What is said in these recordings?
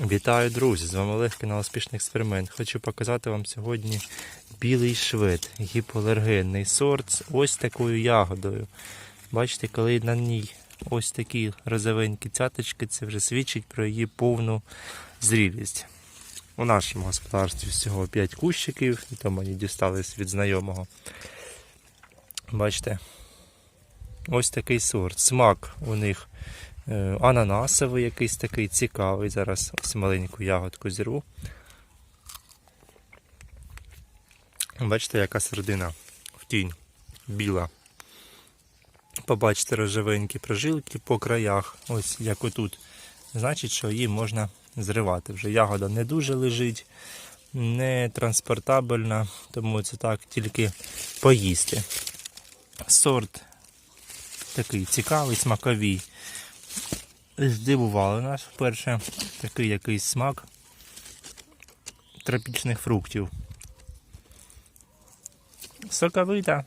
Вітаю, друзі! З вами Олег, канал Успішний експеримент. Хочу показати вам сьогодні білий швед, гіпоалергенний сорт з ось такою ягодою. Бачите, коли на ній ось такі розовенькі цяточки, це вже свідчить про її повну зрілість. У нашому господарстві всього 5 кущиків, і то мені дістались від знайомого. Бачите, ось такий сорт. Смак у них ананасовий якийсь такий цікавий. Зараз ось маленьку ягодку зірву. Бачите, яка середина в тінь біла. Побачите рожевенькі прожилки по краях, ось як отут. Значить, що її можна зривати. Вже ягода не дуже лежить, не транспортабельна, тому це так тільки поїсти. Сорт такий цікавий, смаковий здивували нас вперше такий якийсь смак тропічних фруктів. Соковита,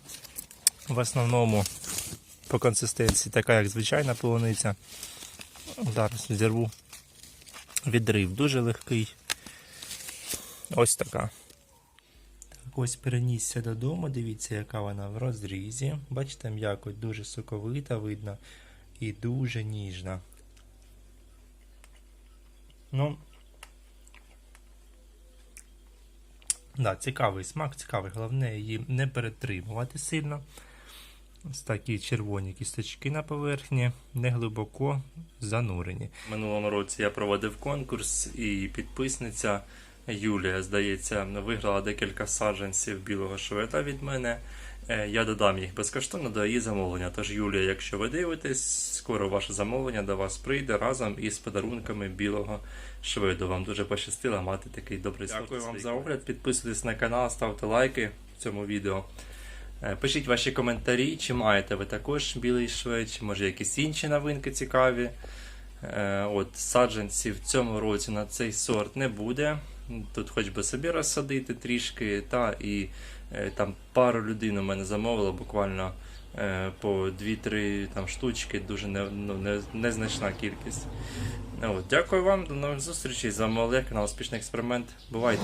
в основному по консистенції, така як звичайна полуниця. Зараз зірву відрив дуже легкий. Ось така. Ось перенісся додому, дивіться, яка вона в розрізі. Бачите, м'якоть дуже соковита, видно, і дуже ніжна. Ну. Да, цікавий смак, цікавий. Головне її не перетримувати сильно. Ось такі червоні кісточки на поверхні, не глибоко занурені. Минулому році я проводив конкурс, і підписниця Юлія, здається, виграла декілька саджанців білого швета від мене. Е, Я додам їх безкоштовно до її замовлення. Тож, Юлія, якщо ви дивитесь, скоро ваше замовлення до вас прийде разом із подарунками білого шведу. Вам дуже пощастило мати такий добрий сорт. Дякую вам за огляд. Підписуйтесь на канал, ставте лайки в цьому відео. Е, Пишіть ваші коментарі, чи маєте ви також білий швед, чи може якісь інші новинки цікаві. Е, От саджанців в цьому році на цей сорт не буде. Тут хоч би собі розсадити трішки, та і е, там пару людей у мене замовило буквально е, по 2-3 там штучки, дуже не, ну, не, незначна кількість. От, дякую вам, до нових зустрічей. З вами Олег, канал Успішний експеримент. Бувайте!